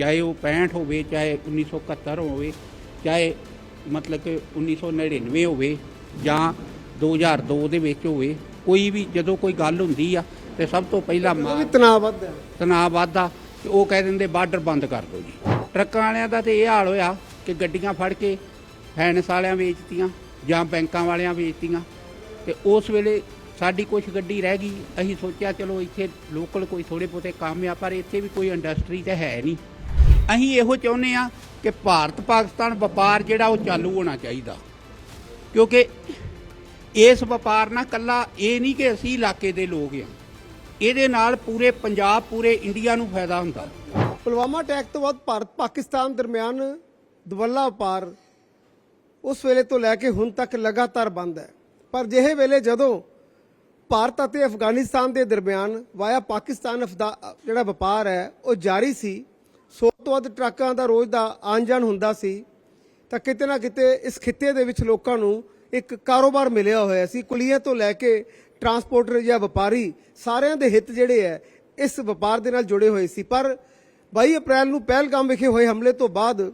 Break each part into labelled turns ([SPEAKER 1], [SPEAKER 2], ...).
[SPEAKER 1] ਚਾਹੇ ਉਹ 65 ਹੋਵੇ ਚਾਹੇ 1971 ਹੋਵੇ ਚਾਹੇ ਮਤਲਬ ਕਿ 1999 ਹੋਵੇ ਜਾਂ 2002 ਦੇ ਵਿੱਚ ਹੋਵੇ ਕੋਈ ਵੀ ਜਦੋਂ ਕੋਈ ਗੱਲ ਹੁੰਦੀ ਆ ਤੇ ਸਭ ਤੋਂ ਪਹਿਲਾਂ ਮਾਂ
[SPEAKER 2] ਵੀ ਤਣਾਅ ਵੱਧਦਾ।
[SPEAKER 1] ਤਣਾਅ ਵੱਧਦਾ ਤੇ ਉਹ ਕਹਿ ਦਿੰਦੇ ਬਾਰਡਰ ਬੰਦ ਕਰ ਦਿਓ ਜੀ। ਟਰੱਕਾਂ ਵਾਲਿਆਂ ਦਾ ਤੇ ਇਹ ਹਾਲ ਹੋਇਆ ਕਿ ਗੱਡੀਆਂ ਫੜ ਕੇ ਫਾਈਨੈਂਸ ਵਾਲਿਆਂ ਵੇਚਤੀਆਂ ਜਾਂ ਬੈਂਕਾਂ ਵਾਲਿਆਂ ਵੇਚਤੀਆਂ ਤੇ ਉਸ ਵੇਲੇ ਸਾਡੀ ਕੁਝ ਗੱਡੀ ਰਹਿ ਗਈ। ਅਸੀਂ ਸੋਚਿਆ ਚਲੋ ਇੱਥੇ ਲੋਕਲ ਕੋਈ ਥੋੜੇ ਬਹੁਤੇ ਕੰਮ ਆ ਪਰ ਇੱਥੇ ਵੀ ਕੋਈ ਇੰਡਸਟਰੀ ਤੇ ਹੈ ਨਹੀਂ। ਅਸੀਂ ਇਹੋ ਚਾਹੁੰਦੇ ਆ ਕਿ ਭਾਰਤ ਪਾਕਿਸਤਾਨ ਵਪਾਰ ਜਿਹੜਾ ਉਹ ਚਾਲੂ ਹੋਣਾ ਚਾਹੀਦਾ। ਕਿਉਂਕਿ ਇਸ ਵਪਾਰ ਨਾਲ ਕੱਲਾ ਇਹ ਨਹੀਂ ਕਿ ਅਸੀਂ ਇਲਾਕੇ ਦੇ ਲੋਕ ਆ ਇਹਦੇ ਨਾਲ ਪੂਰੇ ਪੰਜਾਬ, ਪੂਰੇ ਇੰਡੀਆ ਨੂੰ ਫਾਇਦਾ ਹੁੰਦਾ।
[SPEAKER 2] ਪੁਲਵਾਮਾ ਅਟੈਕ ਤੋਂ ਬਾਅਦ ਭਾਰਤ ਪਾਕਿਸਤਾਨ ਦਰਮਿਆਨ ਦਵੱਲਾ ਵਪਾਰ ਉਸ ਵੇਲੇ ਤੋਂ ਲੈ ਕੇ ਹੁਣ ਤੱਕ ਲਗਾਤਾਰ ਬੰਦ ਹੈ। ਪਰ ਜਿਹੇ ਵੇਲੇ ਜਦੋਂ ਭਾਰਤ ਅਤੇ ਅਫਗਾਨਿਸਤਾਨ ਦੇ ਦਰਮਿਆਨ ਵਾਇਆ ਪਾਕਿਸਤਾਨ ਅਫਦਾ ਜਿਹੜਾ ਵਪਾਰ ਹੈ, ਉਹ ਜਾਰੀ ਸੀ ਸੌ ਤੋਂ ਵੱਧ ਟਰੱਕਾਂ ਦਾ ਰੋਜ਼ ਦਾ ਆਉਣ ਜਾਣ ਹੁੰਦਾ ਸੀ, ਤਾਂ ਕਿਤੇ ਨਾ ਕਿਤੇ ਇਸ ਖਿੱਤੇ ਦੇ ਵਿੱਚ ਲੋਕਾਂ ਨੂੰ ਇੱਕ ਕਾਰੋਬਾਰ ਮਿਲਿਆ ਹੋਇਆ ਸੀ। ਕੁਲੀਆਂ ਤੋਂ ਲੈ ਕੇ ਟਰਾਂਸਪੋਰਟਰ ਜਾਂ ਵਪਾਰੀ, ਸਾਰਿਆਂ ਦੇ ਹਿੱਤ ਜਿਹੜੇ ਹੈ, ਇਸ ਵਪਾਰ ਦੇ ਨਾਲ ਜੁੜੇ ਹੋਏ ਸੀ। ਪਰ 22 ਅਪ੍ਰੈਲ ਨੂੰ ਪਹਿਲਗਾਮ ਵਿਖੇ ਹੋਏ ਹਮਲੇ ਤੋਂ ਬਾਅਦ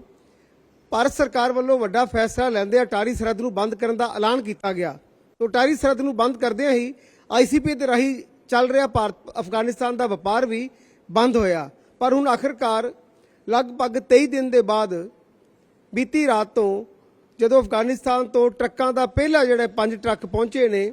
[SPEAKER 2] ਭਾਰਤ ਸਰਕਾਰ ਵੱਲੋਂ ਵੱਡਾ ਫੈਸਲਾ ਲੈਂਦੇ ਅਟਾਰੀ ਸਰਹੱਦ ਨੂੰ ਬੰਦ ਕਰਨ ਦਾ ਐਲਾਨ ਕੀਤਾ ਗਿਆ। ਤੋਂ ਅਟਾਰੀ ਸਰਹੱਦ ਨੂੰ ਬੰਦ ਕਰਦਿਆਂ ਹੀ ਆਈਸੀਪੀ ਦੇ ਰਾਹੀਂ ਚੱਲ ਰਿਹਾ ਭਾਰਤ ਅਫਗਾਨਿਸਤਾਨ ਦਾ ਵਪਾਰ ਵੀ ਬੰਦ ਹੋਇਆ। ਪਰ ਹੁਣ ਆਖਰਕਾਰ ਲਗਭਗ 23 ਦਿਨ ਦੇ ਬਾਅਦ ਬੀਤੀ ਰਾਤ ਤੋਂ ਜਦੋਂ ਅਫਗਾਨਿਸਤਾਨ ਤੋਂ ਟਰੱਕਾਂ ਦਾ ਪਹਿਲਾ ਜਿਹੜਾ ਪੰਜ ਟਰੱਕ ਪਹੁੰਚੇ ਨੇ,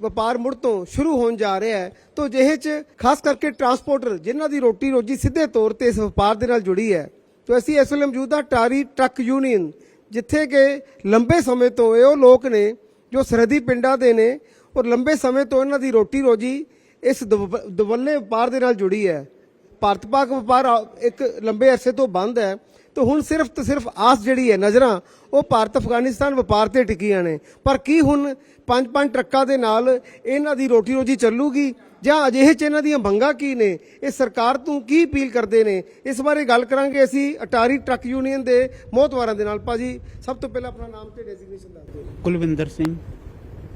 [SPEAKER 2] ਵਪਾਰ ਮੁੜ ਤੋਂ ਸ਼ੁਰੂ ਹੋਣ ਜਾ ਰਿਹਾ ਹੈ, ਤੋਂ ਜਿਹੇ ਚ ਖਾਸ ਕਰਕੇ ਟਰਾਂਸਪੋਰਟਰ ਜਿਨ੍ਹਾਂ ਦੀ ਰੋਟੀ ਰੋਜੀ ਸਿੱਧੇ ਤੌਰ ਤੇ ਇਸ ਵਪਾਰ ਦੇ ਨਾਲ ਜੁੜੀ ਹੈ, ਤੋਂ ਅਸੀਂ ਇਸ ਵੇਲੇ ਮੌਜੂਦਾ ਟਾਰੀ ਟਰੱਕ ਯੂਨੀਅਨ, ਜਿੱਥੇ ਕਿ ਲੰਬੇ ਸਮੇਂ ਤੋਂ ਇਹ ਉਹ ਲੋਕ ਨੇ ਜੋ ਸਰਹੱਦੀ ਪਿੰਡਾਂ ਦੇ ਨੇ ਔਰ ਲੰਬੇ ਸਮੇਂ ਤੋਂ ਇਹਨਾਂ ਦੀ ਰੋਟੀ ਰੋਜੀ ਇਸ ਦਵ- ਦਵੱਲੇ ਵਪਾਰ ਦੇ ਨਾਲ ਜੁੜੀ ਹੈ। ਭਾਰਤ ਪਾਕ ਵਪਾਰ ਇੱਕ ਲੰਬੇ ਅਰਸੇ ਤੋਂ ਬੰਦ ਹੈ ਤੇ ਹੁਣ ਸਿਰਫ ਤੇ ਸਿਰਫ ਆਸ ਜਿਹੜੀ ਹੈ ਨਜ਼ਰਾਂ ਉਹ ਭਾਰਤ ਅਫਗਾਨਿਸਤਾਨ ਵਪਾਰ ਤੇ ਟਿਕੀਆਂ ਨੇ। ਪਰ ਕੀ ਹੁਣ ਪੰਜ ਪੰਜ ਟਰੱਕਾਂ ਦੇ ਨਾਲ ਇਹਨਾਂ ਦੀ ਰੋਟੀ ਰੋਜੀ ਚੱਲੂਗੀ? ਜਾਂ ਅਜਿਹੇ ਚ ਇਹਨਾਂ ਦੀਆਂ ਮੰਗਾਂ ਕੀ ਨੇ? ਇਹ ਸਰਕਾਰ ਤੋਂ ਕੀ ਅਪੀਲ ਕਰਦੇ ਨੇ? ਇਸ ਬਾਰੇ ਗੱਲ ਕਰਾਂਗੇ ਅਸੀਂ ਅਟਾਰੀ ਟਰੱਕ ਯੂਨੀਅਨ ਦੇ ਮੋਹਤਵਾਰਾਂ ਦੇ ਨਾਲ। ਭਾਜੀ ਸਭ ਤੋਂ ਪਹਿਲਾਂ ਆਪਣਾ ਨਾਮ ਤੇ ਡੈਜ਼ਿਗਨੇਸ਼ਨ ਦੱਸ ਦਿਓ।
[SPEAKER 1] ਕੁਲਵਿੰਦਰ ਸਿੰਘ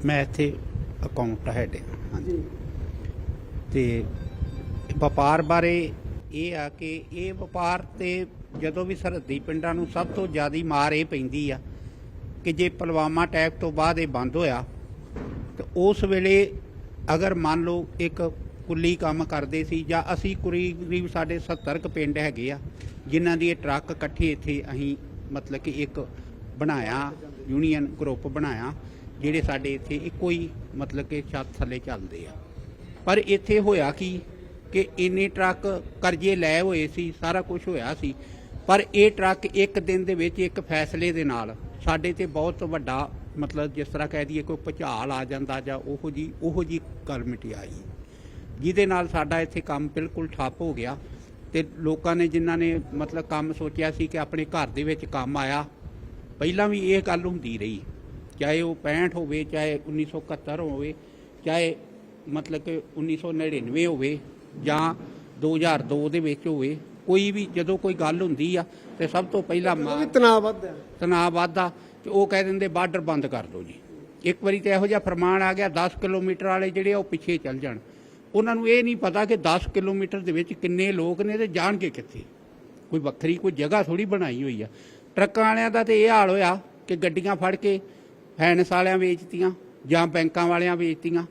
[SPEAKER 1] ਮੈਂ ਇੱਥੇ ਅਕਾਊਂਟ ਹੈਡ ਹਾਂ। ਹਾਂਜੀ
[SPEAKER 2] ਜੀ।
[SPEAKER 1] ਤੇ ਵਪਾਰ ਬਾਰੇ ਇਹ ਆ ਕਿ ਇਹ ਵਪਾਰ ਤੇ ਜਦੋਂ ਵੀ ਸਰਹੱਦੀ ਪਿੰਡਾਂ ਨੂੰ ਸਭ ਤੋਂ ਜ਼ਿਆਦਾ ਮਾਰ ਇਹ ਪੈਂਦੀ ਆ ਕਿ ਜੇ ਪੁਲਵਾਮਾ ਅਟੈਕ ਤੋਂ ਬਾਅਦ ਇਹ ਬੰਦ ਹੋਇਆ, ਤੇ ਉਸ ਵੇਲੇ ਅਗਰ ਮੰਨ ਲਓ ਇੱਕ ਕੁੱਲੀ ਕੰਮ ਕਰਦੇ ਸੀ ਜਾਂ ਅਸੀਂ ਕਰੀਬ ਸਾਡੇ 70 ਕੁ ਪਿੰਡ ਹੈਗੇ ਆ, ਜਿਨ੍ਹਾਂ ਦੀ ਇਹ ਟਰੱਕ ਇਕੱਠੇ ਇੱਥੇ ਅਸੀਂ ਮਤਲਬ ਕਿ ਇੱਕ ਬਣਾਇਆ, ਯੂਨੀਅਨ ਗਰੁੱਪ ਬਣਾਇਆ, ਜਿਹੜੇ ਸਾਡੇ ਇੱਥੇ ਇੱਕੋ ਹੀ ਮਤਲਬ ਕਿ ਛੱਤ ਥੱਲੇ ਚੱਲਦੇ ਆ। ਪਰ ਇੱਥੇ ਹੋਇਆ ਕੀ ਕਿ ਇੰਨੇ ਟਰੱਕ ਕਰਜ਼ੇ ਲੈ ਹੋਏ ਸੀ, ਸਾਰਾ ਕੁਝ ਹੋਇਆ ਸੀ। ਪਰ ਇਹ ਟਰੱਕ ਇੱਕ ਦਿਨ ਦੇ ਵਿੱਚ ਇੱਕ ਫੈਸਲੇ ਦੇ ਨਾਲ ਸਾਡੇ ਤੇ ਬਹੁਤ ਵੱਡਾ ਮਤਲਬ ਜਿਸ ਤਰ੍ਹਾਂ ਕਹਿ ਦਈਏ ਕੋਈ ਭੁਚਾਲ ਆ ਜਾਂਦਾ ਜਾਂ ਉਹੋ ਜੀ ਉਹੋ ਜੀ ਕਲਮਿਟੀ ਆਈ। ਜਿਹਦੇ ਨਾਲ ਸਾਡਾ ਇੱਥੇ ਕੰਮ ਬਿਲਕੁਲ ਠੱਪ ਹੋ ਗਿਆ ਤੇ ਲੋਕਾਂ ਨੇ ਜਿਨ੍ਹਾਂ ਨੇ ਮਤਲਬ ਕੰਮ ਸੋਚਿਆ ਸੀ ਕਿ ਆਪਣੇ ਘਰ ਦੇ ਵਿੱਚ ਕੰਮ ਆਇਆ, ਪਹਿਲਾਂ ਵੀ ਇਹ ਗੱਲ ਹੁੰਦੀ ਰਹੀ। ਚਾਹੇ ਉਹ 65 ਹੋਵੇ, ਚਾਹੇ 1971 ਹੋਵੇ, ਚਾਹੇ ਮਤਲਬ ਕਿ 1999 ਹੋਵੇ ਜਾਂ 2002 ਦੇ ਵਿੱਚ ਹੋਵੇ ਕੋਈ ਵੀ ਜਦੋਂ ਕੋਈ ਗੱਲ ਹੁੰਦੀ ਆ ਤੇ ਸਭ ਤੋਂ ਪਹਿਲਾਂ ਮਾਂ
[SPEAKER 2] ਵੀ ਤਣਾਅ ਵੱਧਦਾ।
[SPEAKER 1] ਤਣਾਅ ਵੱਧਦਾ ਤੇ ਉਹ ਕਹਿ ਦਿੰਦੇ ਬਾਰਡਰ ਬੰਦ ਕਰ ਦਿਓ ਜੀ। ਇੱਕ ਵਾਰੀ ਤੇ ਇਹੋ ਜਿਹਾ ਫਰਮਾਨ ਆ ਗਿਆ 10 ਕਿਲੋਮੀਟਰ ਵਾਲੇ ਜਿਹੜੇ ਉਹ ਪਿੱਛੇ ਚੱਲ ਜਾਣ। ਉਹਨਾਂ ਨੂੰ ਇਹ ਨਹੀਂ ਪਤਾ ਕਿ 10 ਕਿਲੋਮੀਟਰ ਦੇ ਵਿੱਚ ਕਿੰਨੇ ਲੋਕ ਨੇ ਤੇ ਜਾਣਗੇ ਕਿੱਥੇ। ਕੋਈ ਵੱਖਰੀ ਕੋਈ ਜਗ੍ਹਾ ਥੋੜੀ ਬਣਾਈ ਹੋਈ ਆ। ਟਰੱਕਾਂ ਵਾਲਿਆਂ ਦਾ ਤੇ ਇਹ ਹਾਲ ਹੋਇਆ ਕਿ ਗੱਡੀਆਂ ਫੜ ਕੇ ਫਾਈਨੈਂਸ ਵਾਲਿਆਂ ਵੇਚਤੀਆਂ ਜਾਂ ਬੈਂਕਾਂ ਵਾਲਿਆਂ ਵੇਚਤੀਆਂ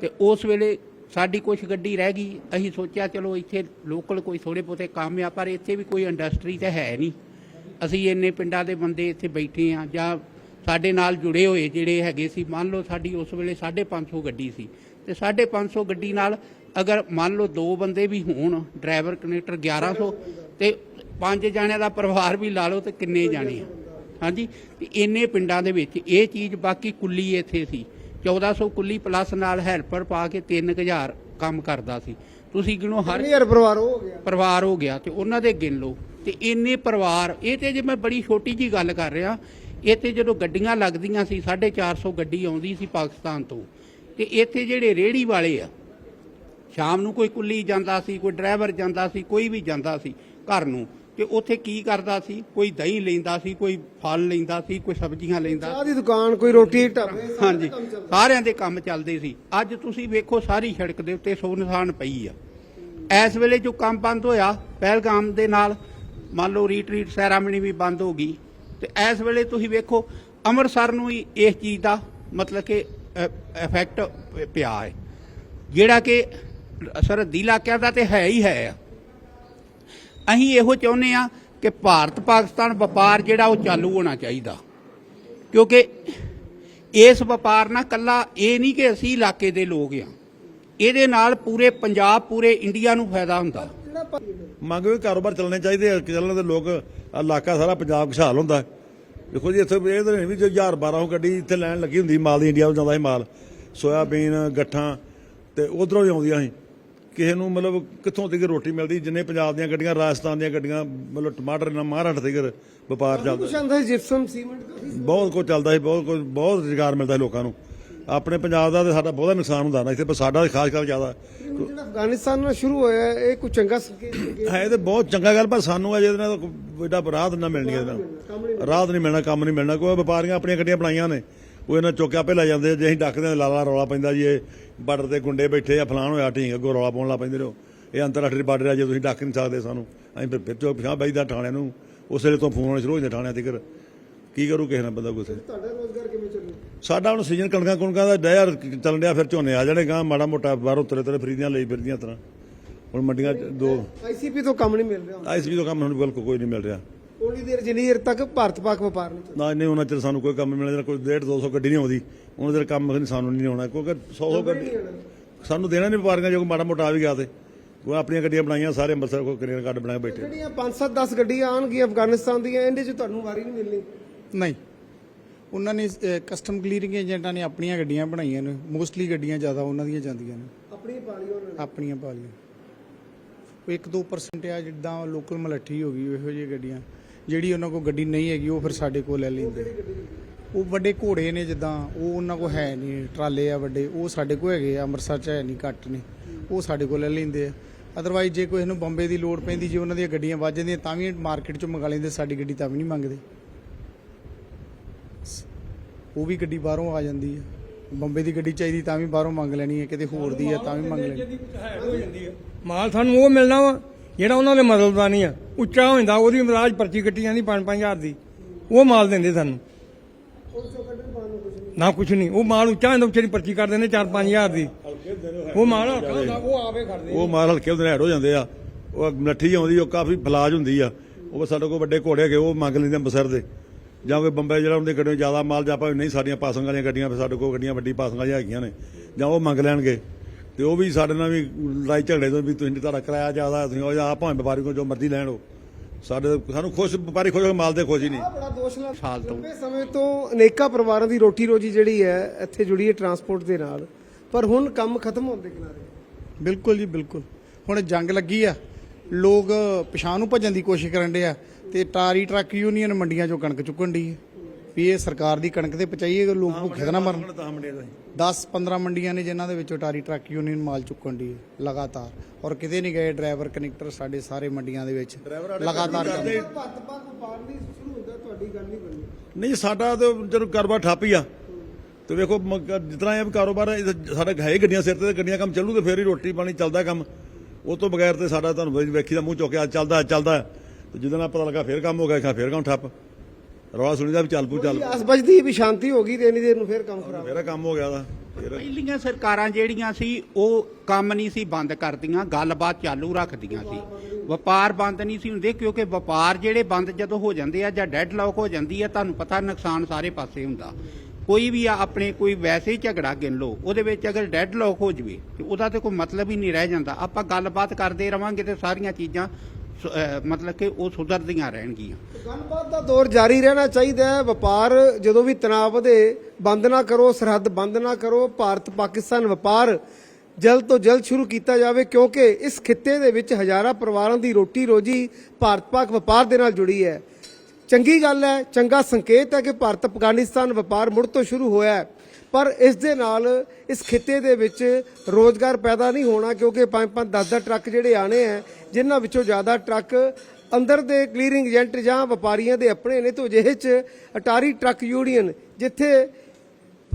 [SPEAKER 1] ਤੇ ਉਸ ਵੇਲੇ ਸਾਡੀ ਕੁਝ ਗੱਡੀ ਰਹਿ ਗਈ, ਅਸੀਂ ਸੋਚਿਆ ਚਲੋ ਇੱਥੇ ਲੋਕਲ ਕੋਈ ਥੋੜੇ ਬਹੁਤੇ ਕੰਮ ਆ, ਪਰ ਇੱਥੇ ਵੀ ਕੋਈ ਇੰਡਸਟਰੀ ਤਾਂ ਹੈ ਨਹੀਂ। ਅਸੀਂ ਇੰਨੇ ਪਿੰਡਾਂ ਦੇ ਬੰਦੇ ਇੱਥੇ ਬੈਠੇ ਆ ਜਾਂ ਸਾਡੇ ਨਾਲ ਜੁੜੇ ਹੋਏ ਜਿਹੜੇ ਹੈਗੇ ਸੀ, ਮੰਨ ਲਓ ਸਾਡੀ ਉਸ ਵੇਲੇ 550 ਗੱਡੀ ਸੀ। ਤੇ 550 ਗੱਡੀ ਨਾਲ ਅਗਰ ਮੰਨ ਲਓ ਦੋ ਬੰਦੇ ਵੀ ਹੋਣ ਡਰਾਈਵਰ ਕਨੈਕਟਰ 1100 ਤੇ ਪੰਜ ਜਾਣਿਆਂ ਦਾ ਪਰਿਵਾਰ ਵੀ ਲਾ ਲਓ ਤੇ ਕਿੰਨੇ ਜਾਣੇ ਆ। ਹਾਂਜੀ, ਤੇ ਇੰਨੇ ਪਿੰਡਾਂ ਦੇ ਵਿੱਚ ਇਹ ਚੀਜ਼ ਬਾਕੀ ਕੁੱਲੀ ਇੱਥੇ ਸੀ। 1400 ਕੁੱਲੀ ਪਲੱਸ ਨਾਲ ਹੈਲਪਰ ਪਾ ਕੇ 3000 ਕੰਮ ਕਰਦਾ ਸੀ। ਤੁਸੀਂ ਗਿਣੋ ਹਰ
[SPEAKER 2] ਪਰਿਵਾਰ ਹੋ ਗਿਆ?
[SPEAKER 1] ਪਰਿਵਾਰ ਹੋ ਗਿਆ ਤੇ ਉਹਨਾਂ ਦੇ ਗਿਣ ਲਓ। ਤੇ ਇੰਨੇ ਪਰਿਵਾਰ ਇਹ ਤੇ ਜੇ ਮੈਂ ਬੜੀ ਛੋਟੀ ਜੀ ਗੱਲ ਕਰ ਰਿਹਾ ਇਹ ਤੇ ਜਦੋਂ ਗੱਡੀਆਂ ਲੱਗਦੀਆਂ ਸੀ 450 ਗੱਡੀ ਆਉਂਦੀ ਸੀ ਪਾਕਿਸਤਾਨ ਤੋਂ। ਤੇ ਇੱਥੇ ਜਿਹੜੇ ਰੇੜੀ ਵਾਲੇ ਆ ਸ਼ਾਮ ਨੂੰ ਕੋਈ ਕੁੱਲੀ ਜਾਂਦਾ ਸੀ ਕੋਈ ਡਰਾਈਵਰ ਜਾਂਦਾ ਸੀ ਕੋਈ ਵੀ ਜਾਂਦਾ ਸੀ ਘਰ ਨੂੰ ਤੇ ਉੱਥੇ ਕੀ ਕਰਦਾ ਸੀ? ਕੋਈ ਦਹੀਂ ਲੈਂਦਾ ਸੀ ਕੋਈ ਫਲ ਲੈਂਦਾ ਸੀ ਕੋਈ ਸਬਜ਼ੀਆਂ ਲੈਂਦਾ
[SPEAKER 2] ਚਾਹ ਦੀ ਦੁਕਾਨ ਕੋਈ ਰੋਟੀ ਢਾਬੇ ਸਾਰਾ
[SPEAKER 1] ਹਾਂਜੀ।
[SPEAKER 2] ਕੰਮ ਚੱਲਦਾ।
[SPEAKER 1] ਸਾਰਿਆਂ ਦੇ ਕੰਮ ਚੱਲਦੇ ਸੀ। ਅੱਜ ਤੁਸੀਂ ਵੇਖੋ ਸਾਰੀ ਸੜਕ ਦੇ ਉੱਤੇ ਸੋਨਸਾਨ ਪਈ ਆ। ਇਸ ਵੇਲੇ ਜੋ ਕੰਮ ਬੰਦ ਹੋਇਆ ਪਹਿਲਗਾਮ ਦੇ ਨਾਲ ਮੰਨ ਲਓ ਰੀਟਰੀਟ ਸੈਰਾਮਨੀ ਵੀ ਬੰਦ ਹੋ ਗਈ। ਤੇ ਇਸ ਵੇਲੇ ਤੁਸੀਂ ਵੇਖੋ ਅੰਮ੍ਰਿਤਸਰ ਨੂੰ ਹੀ ਇਸ ਚੀਜ਼ ਦਾ ਮਤਲਬ ਕਿ ਇਫੈਕਟ ਪਿਆ ਹੈ। ਜਿਹੜਾ ਕਿ ਸਰਹੱਦੀ ਇਲਾਕਿਆਂ ਦਾ ਤੇ ਹੈ ਹੀ ਹੈ। ਆ ਅਸੀਂ ਇਹੋ ਚਾਹੁੰਦੇ ਆ ਕਿ ਭਾਰਤ ਪਾਕਿਸਤਾਨ ਵਪਾਰ ਜਿਹੜਾ ਉਹ ਚਾਲੂ ਹੋਣਾ ਚਾਹੀਦਾ। ਕਿਉਂਕਿ ਇਸ ਵਪਾਰ ਨਾਲ ਕੱਲਾ ਇਹ ਨਹੀਂ ਕਿ ਅਸੀਂ ਇਲਾਕੇ ਦੇ ਲੋਕ ਆ ਇਹਦੇ ਨਾਲ ਪੂਰੇ ਪੰਜਾਬ, ਪੂਰੇ ਇੰਡੀਆ ਨੂੰ ਫਾਇਦਾ ਹੁੰਦਾ।
[SPEAKER 3] ਮੰਗ ਵੀ ਕਾਰੋਬਾਰ ਚੱਲਣੇ ਚਾਹੀਦੇ ਆ ਚੱਲਣ ਦੇ ਲੋਕ, ਇਲਾਕਾ ਸਾਰਾ ਪੰਜਾਬ ਖੁਸ਼ਹਾਲ ਹੁੰਦਾ। ਦੇਖੋ ਜੀ, ਇੱਥੇ ਇਹ ਤਾਂ ਨਹੀਂ ਵੀ ਜੋ 1000 1200 ਗੱਡੀ ਇੱਥੇ ਲੈਣ ਲੱਗੀ ਹੁੰਦੀ, ਮਾਲ ਦੀ ਇੰਡੀਆ ਤੋਂ ਜਾਂਦਾ ਸੀ ਮਾਲ। ਸੋਇਆਬੀਨ, ਗੱਠਾਂ, ਤੇ ਉਧਰੋਂ ਹੀ ਆਉਂਦੀਆਂ ਸੀ। ਕਿਸੇ ਨੂੰ ਮਤਲਬ ਕਿੱਥੋਂ ਤੱਕ ਰੋਟੀ ਮਿਲਦੀ? ਜਿੰਨੇ ਪੰਜਾਬ ਦੀਆਂ ਗੱਡੀਆਂ ਰਾਜਸਥਾਨ ਦੀਆਂ ਗੱਡੀਆਂ ਮਤਲਬ ਟਮਾਟਰ ਨਾਲ ਮਹਾਰਾਸ਼ਟਰ ਤੱਕ ਵਪਾਰ ਚੱਲਦਾ
[SPEAKER 2] ਕੁਛ ਆਂਦਾ ਜਿਪਸਮ ਸੀਮੈਂਟ ਕਾਫੀ
[SPEAKER 3] ਬਹੁਤ ਕੁਝ ਚੱਲਦਾ ਸੀ ਬਹੁਤ ਕੁਝ ਬਹੁਤ ਰੁਜ਼ਗਾਰ ਮਿਲਦਾ ਲੋਕਾਂ ਨੂੰ। ਆਪਣੇ ਪੰਜਾਬ ਦਾ ਤੇ ਸਾਡਾ ਬਹੁਤਾ ਨੁਕਸਾਨ ਹੁੰਦਾ ਨਾ ਇੱਥੇ ਪਰ ਸਾਡਾ ਖਾਸ ਕਰ ਜ਼ਿਆਦਾ।
[SPEAKER 2] ਜਿਹੜਾ ਅਫਗਾਨਿਸਤਾਨ ਨਾਲ ਸ਼ੁਰੂ ਹੋਇਆ ਹੈ, ਇਹ ਕੋਈ ਚੰਗਾ ਸੰਕੇਤ ਨਹੀਂ
[SPEAKER 3] ਹੈ? ਤੇ ਬਹੁਤ ਚੰਗਾ ਗੱਲ ਪਰ ਸਾਨੂੰ ਅਜੇ ਇਹਦੇ ਨਾਲ ਕੋਈ ਏਡਾ ਰਾਹਤ ਨਾ ਮਿਲਣੀ ਇਹਦੇ ਨਾਲ। ਰਾਹਤ ਨਹੀਂ ਮਿਲਣਾ ਕੰਮ ਨਹੀਂ ਮਿਲਣਾ। ਕੋਈ ਵਪਾਰੀਆਂ ਆਪਣੀਆਂ ਗੱਡੀਆਂ ਬਣਾਈਆਂ ਨੇ। ਉਹ ਇਹਨਾਂ ਚੁੱਕ ਕੇ ਆਪੇ ਲੈ ਜਾਂਦੇ। ਜੇ ਅਸੀਂ ਡੱਕਦੇ ਹਾਂ ਲਾਲਾ ਰੌਲਾ ਪੈਂਦਾ ਜੀ ਇਹ ਬਾਰਡਰ ਤੇ ਗੁੰਡੇ ਬੈਠੇ ਆ ਫਲਾਣ ਹੋਇਆ ਢੀਂਗ ਅੱਗੋਂ ਰੌਲਾ ਪਾਉਣ ਲਾ ਪੈਂਦੇ ਰਹੋ ਇਹ ਅੰਤਰਰਾਸ਼ਟਰੀ ਬਾਰਡਰ ਆ ਜੇ ਤੁਸੀਂ ਡੱਕ ਨਹੀਂ ਸਕਦੇ ਸਾਨੂੰ। ਅਸੀਂ ਫਿਰ ਫਿਰ ਚੋਂ ਪਿਛਾਂ ਬੈਠਦਾ ਥਾਣਿਆਂ ਨੂੰ। ਉਸੇ ਵੇਲੇ ਤੋਂ ਫੋਨ ਆਉਣੇ ਸ਼ੁਰੂ ਹੋ ਜਾਂਦੇ ਥਾਣਿਆਂ ਤੱਕ ਕੀ ਕਰੂ ਕਿਸੇ ਨਾਲ ਬੰਦਾ ਗੁੱਸੇ
[SPEAKER 2] ਤੁਹਾਡਾ ਰੋਜ਼ਗਾਰ ਕਿਵੇਂ ਚੱਲੂ
[SPEAKER 3] ਸਾਡਾ ਹੁਣ ਸੀਜ਼ਨ ਕਣਕਾਂ ਕੁਣਕਾਂ ਦਾ ਡਿਆ ਚੱਲਣ ਡਿਆ ਫਿਰ ਝੋਨੇ ਆ ਜਾਣੇ ਗਾਂ ਮਾੜਾ ਮੋਟਾ ਬਾਹਰੋਂ ਤਰੇ ਤਰੇ ਫਰੀਦੀਆਂ ਲਈ ਫਿਰਦੀਆਂ ਤਰ੍ਹਾਂ। ਹੁਣ ਮੰਡੀਆਂ ਦੋ
[SPEAKER 2] ਆਈਸੀਪੀ ਤੋਂ ਕੰਮ ਨਹੀਂ ਮਿਲ ਰਿਹਾ
[SPEAKER 3] ਆਈਸਬੀ ਤੋਂ ਕੰਮ ਹੁਣ ਬਿਲਕੁਲ ਕੋਈ ਨਹੀਂ ਮਿਲ ਰਿਹਾ।
[SPEAKER 2] ਉਨੀ ਦੇਰ ਜਿੰਨੀ ਦੇਰ ਤੱਕ ਭਾਰਤ ਪਾਕ ਵਪਾਰ ਨਹੀਂ ਚੱਲਦਾ
[SPEAKER 3] ਨਾ ਇੰਨੇ ਉਹਨਾਂ ਚਿਰ ਸਾਨੂੰ ਕੋਈ ਕੰਮ ਮਿਲਣਾ ਕੋਈ 1.5 200 ਗੱਡੀ ਨਹੀਂ ਆਉਂਦੀ। ਉਹਨਾਂ ਚਿਰ ਕੰਮ ਨਹੀਂ ਸਾਨੂੰ ਨਹੀਂ ਆਉਣਾ ਕਿਉਂਕਿ 100 100 ਗੱਡੀ ਸਾਨੂੰ ਦੇਣਾ ਨਹੀਂ ਵਪਾਰੀਆਂ ਜੋ ਮਾੜਾ ਮੋਟਾ ਆ ਵੀ ਗਿਆ ਤੇ। ਉਹ ਆਪਣੀਆਂ ਗੱਡੀਆਂ ਬਣਾਈਆਂ ਸਾਰੇ ਅੰਮ੍ਰਿਤਸਰ ਕੋ ਕਲੀਅਰ ਕੱਢ ਬਣਾ ਕੇ ਬੈਠੇ
[SPEAKER 2] ਜਿਹੜੀਆਂ 5-7 10 ਗੱਡੀਆਂ ਆਉਣਗੀਆਂ ਅਫਗਾਨਿਸਤਾਨ ਦੀਆਂ ਇਹਦੇ 'ਚ ਤੁਹਾਨੂੰ ਵਾਰੀ ਨਹੀਂ ਮਿਲਣੀ।
[SPEAKER 4] ਨਹੀਂ। ਉਹਨਾਂ ਨੇ ਕਸਟਮ ਕਲੀਅਰਿੰਗ ਏਜੰਟਾਂ ਨੇ ਆਪਣੀਆਂ ਗੱਡੀਆਂ ਬਣਾਈਆਂ ਨੇ। ਮੋਸਟਲੀ ਗੱਡੀਆਂ ਜ਼ਿਆਦਾ ਉਹਨਾਂ ਦੀਆਂ ਜਾਂਦੀਆਂ ਨੇ।
[SPEAKER 2] ਆਪਣੀ ਪਾਲੀ ਉਹਨਾਂ ਨੇ।
[SPEAKER 4] ਆਪਣੀਆਂ ਪਾਲੀਆਂ ਉਹ 1-2% ਆ ਜਿੱਦਾਂ ਲੋਕਲ ਮਲੱਠੀ ਹੋ ਗਈ ਇਹੋ ਜਿਹੀ ਗੱਡੀਆਂ। ਜਿਹੜੀ ਉਹਨਾਂ ਕੋਲ ਗੱਡੀ ਨਹੀਂ ਹੈਗੀ, ਉਹ ਫਿਰ ਸਾਡੇ ਕੋਲ ਲੈ ਲੈਂਦੇ ਉਹ ਵੱਡੇ ਘੋੜੇ ਨੇ ਜਿੱਦਾਂ, ਉਹ ਉਹਨਾਂ ਕੋਲ ਹੈ ਨਹੀਂ, ਟਰਾਲੇ ਆ ਵੱਡੇ, ਉਹ ਸਾਡੇ ਕੋਲ ਹੈਗੇ ਆ, ਅੰਮ੍ਰਿਤਸਰ ਚ ਹੈ ਨਹੀਂ ਘੱਟ ਨੇ। ਉਹ ਸਾਡੇ ਕੋਲ ਲੈ ਲੈਂਦੇ ਆ। ਅਦਰਵਾਈਜ਼ ਜੇ ਕੋਈ ਇਹਨੂੰ ਬੰਬੇ ਦੀ ਲੋੜ ਪੈਂਦੀ, ਜੇ ਉਹਨਾਂ ਦੀਆਂ ਗੱਡੀਆਂ ਵੱਜ ਜਾਂਦੀਆਂ, ਤਾਂ ਵੀ ਮਾਰਕੀਟ ਚੋਂ ਮੰਗਾ ਲੈਂਦੇ, ਸਾਡੀ ਗੱਡੀ ਤਾਂ ਵੀ ਨਹੀਂ ਮੰਗਦੇ। ਉਹ ਵੀ ਗੱਡੀ ਬਾਹਰੋਂ ਆ ਜਾਂਦੀ ਹੈ ਬੰਬੇ ਦੀ ਗੱਡੀ ਚਾਹੀਦੀ ਤਾਂ ਵੀ ਬਾਹਰੋਂ ਮੰਗ ਲੈਣੀ ਹੈ ਕਿਤੇ ਹੋਰ ਦੀ ਹੈ ਤਾਂ ਵੀ ਮੰਗ ਲੈਣੀ
[SPEAKER 5] ਮਾਲ ਸਾਨੂੰ ਉਹ ਮਿਲਣਾ ਵਾ ਜਿਹੜਾ ਉਹਨਾਂ ਦੇ ਮਤਲਬ ਦਾ ਨਹੀਂ ਆ, ਉੱਚਾ ਹੋ ਜਾਂਦਾ, ਉਹਦੀ ਮਰਾਜ ਪਰਚੀ ਕੱਟੀ ਜਾਂਦੀ 5-5000 ਦੀ। ਉਹ ਮਾਲ ਦਿੰਦੇ ਸਾਨੂੰ। ਨਾ ਕੁਛ ਨਹੀਂ, ਉਹ ਮਾਲ ਉੱਚਾ ਹੁੰਦਾ ਉੱਚੇ ਦੀ ਪਰਚੀ ਕਰ ਦਿੰਦੇ 4-5000 ਦੀ। ਉਹ ਮਾਲ ਹਲਕਾ ਹੁੰਦਾ, ਉਹ ਆਪੇ ਕਰਦੇ
[SPEAKER 3] ਉਹ ਮਾਲ ਹਲਕੇ ਹੁੰਦੇ ਹੈਡ ਹੋ ਜਾਂਦੇ ਆ। ਉਹ ਨੱਠੀ ਆਉਂਦੀ, ਉਹ ਕਾਫੀ ਫਲਾਜ ਹੁੰਦੀ ਆ। ਉਹ ਸਾਡੇ ਕੋਲ ਵੱਡੇ ਘੋੜੇ ਹੈਗੇ, ਉਹ ਮੰਗ ਲੈਂਦੇ ਅੰਬਸਰ ਦੇ। ਜਾਂ ਕੋਈ ਬੰਬੇ ਜਿਹੜਾ ਉਹਦੇ ਗੱਡੀਆਂ, ਜ਼ਿਆਦਾ ਮਾਲ ਜਾਂ ਭਾਵੇਂ ਨਹੀਂ, ਸਾਡੀਆਂ ਪਾਸਿੰਗ ਵਾਲੀਆਂ ਗੱਡੀਆਂ ਸਾਡੇ ਕੋਲ ਗੱਡੀਆਂ ਵੱਡੀ ਪਾਸਿੰਗ ਵਾਲੀਆਂ ਹੈਗੀਆਂ ਨੇ, ਜਾਂ ਉਹ ਮੰਗ ਲੈਣਗੇ। ਤੇ ਉਹ ਵੀ ਸਾਡੇ ਨਾਲ ਵੀ ਲੜਾਈ ਝਗੜੇ ਤੋਂ ਵੀ ਤੁਸੀਂ ਤੁਹਾਡਾ ਕਿਰਾਇਆ ਜ਼ਿਆਦਾ ਤੁਸੀਂ ਉਹ ਭਾਵੇਂ ਵਪਾਰੀ ਕੋਲ ਜੋ ਮਰਜ਼ੀ ਲੈਣ ਉਹ ਸਾਡੇ ਸਾਨੂੰ ਖੁਸ਼ ਵਪਾਰੀ ਖੁਸ਼ ਕੇ ਮਾਲ ਦੇ ਖੁਸ਼ ਹੀ ਨਹੀਂ।
[SPEAKER 2] ਬੜਾ ਦੋਸ਼ ਲਾ
[SPEAKER 1] ਸਾਲ ਤੋਂ।
[SPEAKER 2] ਸਮੇਂ ਤੋਂ ਅਨੇਕਾਂ ਪਰਿਵਾਰਾਂ ਦੀ ਰੋਟੀ ਰੋਜੀ ਜਿਹੜੀ ਹੈ ਇੱਥੇ ਜੁੜੀ ਹੈ ਟਰਾਂਸਪੋਰਟ ਦੇ ਨਾਲ। ਪਰ ਹੁਣ ਕੰਮ ਖਤਮ ਹੋਣ ਦੇ ਕਿਨਾਰੇ।
[SPEAKER 4] ਬਿਲਕੁਲ ਜੀ ਬਿਲਕੁਲ। ਹੁਣ ਜੰਗ ਲੱਗੀ ਆ। ਲੋਕ ਪਛਾਣ ਨੂੰ ਭੱਜਣ ਦੀ ਕੋਸ਼ਿਸ਼ ਕਰਨ ਦੇ ਆ ਤੇ ਟਾਰੀ ਟਰੱਕ ਯੂਨੀਅਨ ਮੰਡੀਆਂ ਚੋਂ ਕਣਕ ਚੁੱਕਣ ਦੀ ਹੈ ਵੀ ਇਹ ਸਰਕਾਰ ਦੀ ਕਣਕ ਤੇ ਪਚਾਈਏ ਲੋਕ ਭੁੱਖੇ ਤਾਂ ਨਾ ਮਰਨ।
[SPEAKER 3] ਤਾਂ ਮੰਡੇ ਦਾ
[SPEAKER 4] 10 15 ਮੰਡੀਆਂ ਨੇ ਜਿਨ੍ਹਾਂ ਦੇ ਵਿੱਚੋਂ ਟਾਰੀ ਟਰੱਕ ਯੂਨੀਅਨ ਮਾਲ ਚੁੱਕਣ ਦੀ ਲਗਾਤਾਰ। ਔਰ ਕਿਤੇ ਨਹੀਂ ਗਏ ਡਰਾਈਵਰ ਕਨੈਕਟਰ ਸਾਡੇ ਸਾਰੇ ਮੰਡੀਆਂ ਦੇ ਵਿੱਚ ਲਗਾਤਾਰ
[SPEAKER 2] ਨਹੀਂ ਸ਼ੁਰੂ ਹੁੰਦਾ ਤੁਹਾਡੀ ਗੱਲ ਨਹੀਂ ਬਣਨੀ
[SPEAKER 3] ਨਹੀਂ ਸਾਡਾ ਤਾਂ ਜਦੋਂ ਕਾਰੋਬਾਰ ਠੱਪ ਹੀ ਆ। ਤੇ ਵੇਖੋ ਜਿਤਨਾ ਇਹ ਵੀ ਕਾਰੋਬਾਰ ਸਾਡੇ ਹੈ ਗੱਡੀਆਂ ਸਿਰ ਤੇ ਗੱਡੀਆਂ ਕੰਮ ਚੱਲੂ ਤੇ ਫੇਰ ਹੀ ਰੋਟੀ ਪਾਣੀ ਚੱਲਦਾ ਕੰਮ। ਉਹ ਤੋਂ ਬਗੈਰ ਤੇ ਸਾਡਾ ਤੁਹਾਨੂੰ ਵੇਖੀ ਦਾ ਮੂੰਹ ਚੁੱਕਿਆ ਚੱਲਦਾ ਚੱਲਦਾ। ਤੇ ਜਦੋਂ ਨਾਲ ਪਤਾ ਲੱਗਾ ਫੇਰ ਕੰਮ ਹੋ ਗਿਆ ਫੇਰ ਕੰਮ ਠੱਪ। ਰਵਾ ਸੁਣੀਦਾ ਵੀ ਚੱਲ ਪੂ ਚੱਲ
[SPEAKER 2] ਆਸ ਬਚਦੀ ਵੀ ਸ਼ਾਂਤੀ ਹੋ ਗਈ ਤੇ ਇੰਨੀ ਦੇਰ ਨੂੰ ਫਿਰ ਕੰਮ ਖਰਾਬ।
[SPEAKER 3] ਫੇਰ ਕੰਮ ਹੋ ਗਿਆ ਦਾ
[SPEAKER 1] ਪਹਿਲੀਆਂ ਸਰਕਾਰਾਂ ਜਿਹੜੀਆਂ ਸੀ ਉਹ ਕੰਮ ਨਹੀਂ ਸੀ ਬੰਦ ਕਰਦੀਆਂ ਗੱਲਬਾਤ ਚਾਲੂ ਰੱਖਦੀਆਂ ਸੀ। ਵਪਾਰ ਬੰਦ ਨਹੀਂ ਸੀ ਹੁੰਦੇ ਕਿਉਂਕਿ ਵਪਾਰ ਜਿਹੜੇ ਬੰਦ ਜਦੋਂ ਹੋ ਜਾਂਦੇ ਆ ਜਾਂ ਡੈਡਲੌਕ ਹੋ ਜਾਂਦੀ ਆ ਤੁਹਾਨੂੰ ਪਤਾ ਨੁਕਸਾਨ ਸਾਰੇ ਪਾਸੇ ਹੁੰਦਾ। ਕੋਈ ਵੀ ਆ ਆਪਣੇ ਕੋਈ ਵੈਸੇ ਹੀ ਝਗੜਾ ਗਿਣ ਲਓ ਉਹਦੇ ਵਿੱਚ ਅਗਰ ਡੈਡਲੌਕ ਹੋ ਜਵੇ ਤੇ ਉਹਦਾ ਤੇ ਕੋਈ ਮਤਲਬ ਹੀ ਨਹੀਂ ਰਹਿ ਜਾਂਦਾ। ਆਪਾਂ ਗੱਲਬਾਤ ਕਰਦੇ ਰਵਾਂਗੇ ਤੇ ਸਾਰੀਆਂ ਚੀਜ਼ਾਂ ਮਤਲਬ ਕਿ ਉਹ ਸੁਧਰਦੀਆਂ ਰਹਿਣਗੀਆਂ।
[SPEAKER 2] ਗੱਲਬਾਤ ਦਾ ਦੌਰ ਜਾਰੀ ਰਹਿਣਾ ਚਾਹੀਦਾ ਹੈ। ਵਪਾਰ ਜਦੋਂ ਵੀ ਤਣਾਅ ਵਧੇ, ਬੰਦ ਨਾ ਕਰੋ, ਸਰਹੱਦ ਬੰਦ ਨਾ ਕਰੋ। ਭਾਰਤ ਪਾਕਿਸਤਾਨ ਵਪਾਰ ਜਲਦ ਤੋਂ ਜਲਦ ਸ਼ੁਰੂ ਕੀਤਾ ਜਾਵੇ, ਕਿਉਂਕਿ ਇਸ ਖਿੱਤੇ ਦੇ ਵਿੱਚ ਹਜ਼ਾਰਾਂ ਪਰਿਵਾਰਾਂ ਦੀ ਰੋਟੀ ਰੋਜੀ ਭਾਰਤ ਪਾਕ ਵਪਾਰ ਦੇ ਨਾਲ ਜੁੜੀ ਹੈ। ਚੰਗੀ ਗੱਲ ਹੈ, ਚੰਗਾ ਸੰਕੇਤ ਹੈ ਕਿ ਭਾਰਤ ਅਫਗਾਨਿਸਤਾਨ ਵਪਾਰ ਮੁੜ ਤੋਂ ਸ਼ੁਰੂ ਹੋਇਆ ਹੈ। ਪਰ ਇਸ ਦੇ ਨਾਲ ਇਸ ਖਿੱਤੇ ਦੇ ਵਿੱਚ ਰੋਜ਼ਗਾਰ ਪੈਦਾ ਨਹੀਂ ਹੋਣਾ, ਕਿਉਂਕਿ 5-5 10-10 ਟਰੱਕ ਜਿਹੜੇ ਆਣੇ ਹੈ ਜਿਨ੍ਹਾਂ ਵਿੱਚੋਂ ਜ਼ਿਆਦਾ ਟਰੱਕ ਅੰਦਰ ਦੇ ਕਲੀਅਰਿੰਗ ਏਜੰਟ ਜਾਂ ਵਪਾਰੀਆਂ ਦੇ ਆਪਣੇ ਨੇ, ਤੋਂ ਜਿਹੇ ਚ ਅਟਾਰੀ ਟਰੱਕ ਯੂਨੀਅਨ ਜਿੱਥੇ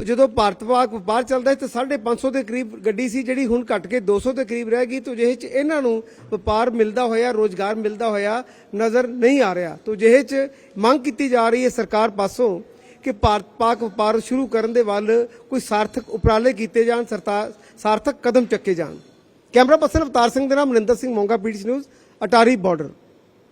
[SPEAKER 2] ਜਦੋਂ ਭਾਰਤ ਪਾਕ ਵਪਾਰ ਚੱਲਦਾ ਸੀ, ਤਾਂ 550 ਦੇ ਕਰੀਬ ਗੱਡੀ ਸੀ ਜਿਹੜੀ ਹੁਣ ਘਟ ਕੇ 200 ਦੇ ਕਰੀਬ ਰਹਿ ਗਈ, ਤੋ ਜਿਹੇ ਚ ਇਹਨਾਂ ਨੂੰ ਵਪਾਰ ਮਿਲਦਾ ਹੋਇਆ, ਰੋਜ਼ਗਾਰ ਮਿਲਦਾ ਹੋਇਆ ਨਜ਼ਰ ਨਹੀਂ ਆ ਰਿਹਾ। ਤੋ ਜਿਹੇ ਚ ਮੰਗ ਕੀਤੀ ਜਾ ਰਹੀ ਹੈ ਸਰਕਾਰ ਪਾਸੋਂ ਕਿ ਭਾਰਤ ਪਾਕ ਵਪਾਰ ਸ਼ੁਰੂ ਕਰਨ ਦੇ ਵੱਲ ਕੋਈ ਸਾਰਥਕ ਉਪਰਾਲੇ ਕੀਤੇ ਜਾਣ, ਸਰਤਾ- ਸਾਰਥਕ ਕਦਮ ਚੱਕੇ ਜਾਣ। ਕੈਮਰਾ ਪਰਸਨ ਅਵਤਾਰ ਸਿੰਘ ਦੇ ਨਾਮ Maninder Singh Monga PTC news Attari border